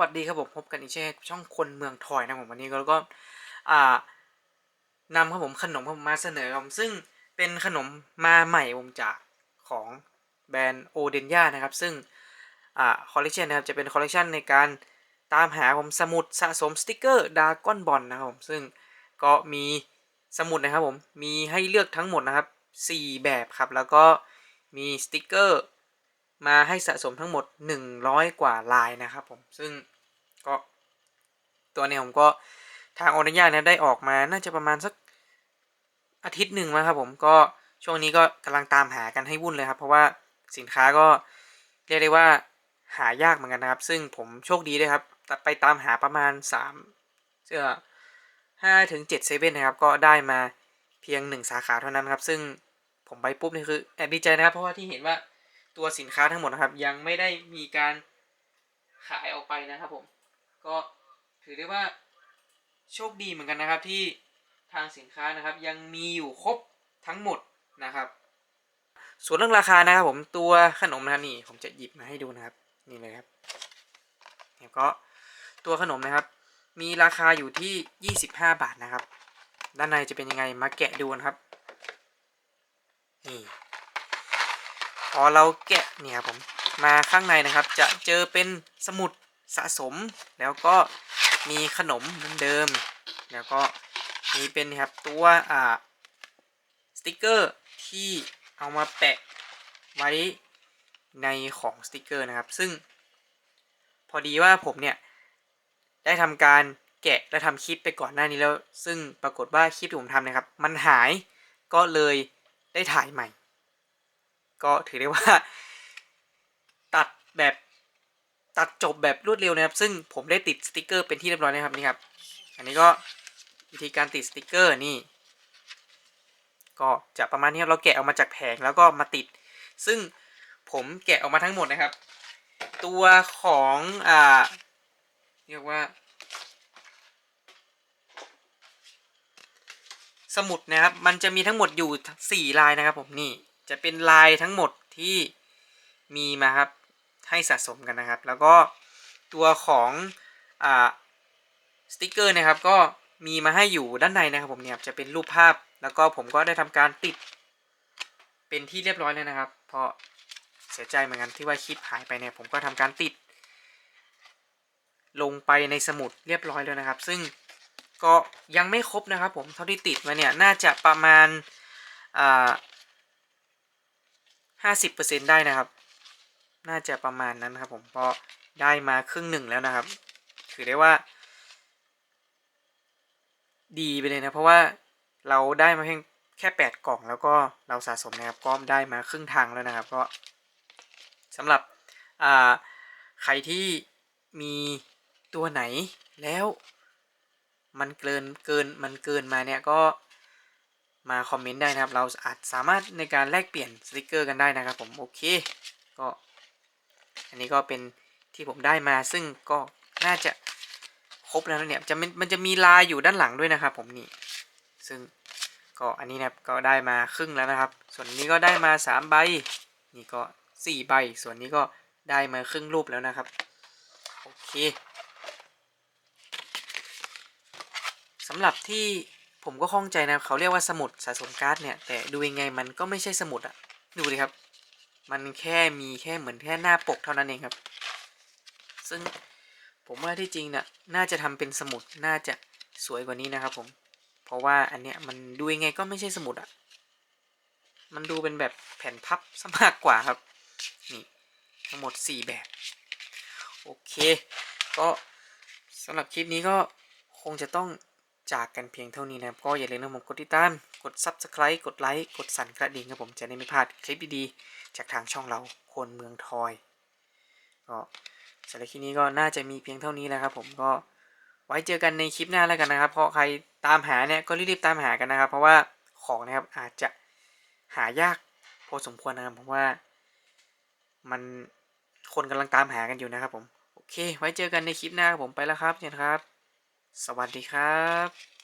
วัสดีครับผมพบกันอีกเช่นช่องคนเมืองทอยนะผมวันนี้ก็แล้วก็นำครับผมขนมผมมาเสนอครับซึ่งเป็นขนมมาใหม่ผมจากของแบรนด์โอเดนยานะครับ ซึ่งคอลเลคชันนะครับจะเป็นคอลเลคชันในการตามหาผมสมุดสะสมสติกเกอร์ดาก้อนบอลนะครับผมซึ่งก็มีสมุดนะครับผมมีให้เลือกทั้งหมดนะครับ 4 แบบครับแล้วก็มีสติกเกอร์ มาให้สะสมทั้งหมด 100 กว่าลายนะครับผม ซึ่งก็ตัวเนี้ยผมก็ทางออนุญาตนะได้ออกมาน่าจะประมาณสักอาทิตย์หนึ่งนะครับผมก็ช่วงนี้ก็กำลังตามหากันให้วุ่นเลยครับ เพราะว่าสินค้าก็เรียกได้ว่าหายากเหมือนกันนะครับ ซึ่งผมโชคดีด้วยครับไปตามหาประมาณ3เสื้อ5ถึง7เซเว่นนะครับ ก็ได้มาเพียง 1 สาขาเท่านั้นครับ ซึ่งผมไปปุ๊บนี่คือแอบดีใจนะครับ เพราะว่าที่เห็นว่า ตัวสินค้าทั้งหมดนะครับ ยังไม่ได้มีการขายออกไปนะครับผม ก็ถือได้ว่าโชคดีเหมือนกันนะครับที่ทางสินค้านะครับ ยังมีอยู่ครบทั้งหมดนะครับ ส่วนเรื่องราคานะครับผมตัวขนมนะนี่ผมจะหยิบมาให้ดูนะครับนี่เลยครับแล้วก็ตัวขนมนะครับ มีราคาอยู่ที่ 25 บาทนะครับ ด้านในจะเป็นยังไงมาแกะดูนะครับนี่ พอเราแกะเนี่ยครับผมมาข้างในนะครับ จะเจอเป็นสมุดสะสม แล้วก็มีขนมเหมือนเดิม แล้วก็มีเป็นนะครับตัวอ่าสติกเกอร์ที่เอามาแปะไว้ในของสติกเกอร์นะครับ ซึ่ง พอดีว่าผมเนี่ย ได้ทำการแกะและทำคลิปไปก่อนหน้านี้แล้ว ซึ่งปรากฏว่าคลิปที่ผมทำนะครับ มันหายก็เลยได้ถ่ายใหม่ ก็ถือได้ว่า ตัดแบบตัดจบแบบรวดเร็วนะครับ ซึ่งผมได้ติดสติกเกอร์เป็นที่เรียบร้อยนะครับนี่ครับ อันนี้ก็วิธีการติดสติกเกอร์นี่ ก็จะประมาณนี้ครับเราแกะออกมาจากแผงแล้วก็มาติด ซึ่งผมแกะออกมาทั้งหมดนะครับ ตัวของอ่าเรียกว่า สมุดนะครับ มันจะมีทั้งหมดอยู่ 4 ลายนะครับผมนี่ จะเป็นลายทั้งหมดที่มีมาครับให้สะสมกันนะครับ แล้วก็ตัวของอ่าสติกเกอร์นะครับ ก็มีมาให้อยู่ด้านในนะครับผมเนี่ยจะเป็นรูปภาพ แล้วก็ผมก็ได้ทำการติด เป็นที่เรียบร้อยเลยนะครับ เพราะเสียใจเหมือนกันที่ว่าคลิปหายไปเนี่ยผมก็ทำการติด ลงไปในสมุดเรียบร้อยแล้วนะครับ ซึ่งก็ยังไม่ครบนะครับผมเท่าที่ติดมาเนี่ยน่าจะประมาณอ่า ห้าสิบเปอร์เซ็นได้นะครับ น่าจะประมาณนั้นครับ ผมเพราะได้มาครึ่งหนึ่งแล้วนะครับ ถือได้ว่า ดีไปเลยนะ เพราะว่าเราได้มาเพียงแค่แปดกล่องแล้วก็เราสะสมนะครับก็ได้มาครึ่งทางแล้วนะครับ ก็สำหรับใครที่มีตัวไหนแล้วมันเกินเกินมันเกินมาเนี่ยก็ มาคอมเมนต์ได้นะครับ เราอาจสามารถในการแลกเปลี่ยนสติกเกอร์กันได้นะครับผมโอเคก็อันนี้ก็เป็นที่ผมได้มาซึ่งก็น่าจะครบแล้วเนี่ยจะมันมันจะมีลายอยู่ด้านหลังด้วยนะครับผมนี่ซึ่งก็อันนี้นะครับก็ได้มาครึ่งแล้วนะครับ ส่วนนี้ก็ได้มา3ใบนี่ก็4ใบส่วนนี้ก็ได้มาครึ่งรูปแล้วนะครับโอเคสำหรับที่ ผมก็ข้องใจนะเขาเรียกว่าสมุดสะสมการ์ดเนี่ย แต่ดูยังไงมันก็ไม่ใช่สมุดอะดูดิครับ มันแค่มีแค่เหมือนแค่หน้าปกเท่านั้นเองครับ ซึ่งผมว่าที่จริงเนี่ยน่าจะทำเป็นสมุดน่าจะสวยกว่านี้นะครับผม เพราะว่าอันเนี้ยมันดูยังไงก็ไม่ใช่สมุดอะมันดูเป็นแบบแผ่นพับซะมากกว่าครับ นี่ทั้งหมด 4 แบบ โอเค ก็สำหรับคลิปนี้ก็คงจะต้อง จากกันเพียงเท่านี้นะครับ ก็อย่าลืมนะผมกดติดตาม กด Subscribe กดไลค์กดสั่นกระดิ่งครับผมจะได้ไม่พลาดคลิปดีๆ จากทางช่องเราคนเมืองทอยก็สำหรับคลิปนี้ก็น่าจะมีเพียงเท่านี้แล้วครับผมก็ไว้เจอกันในคลิปหน้าแล้วกันนะครับ เพราะใครตามหาเนี่ยก็รีบๆตามหากันนะครับ เพราะว่าของนะครับอาจจะหายากพอสมควรนะครับเพราะว่ามันคนกำลังตามหากันอยู่นะครับผมโอเค ไว้เจอกันในคลิปหน้าครับผมไปแล้วครับเนี่ยครับ สวัสดีครับ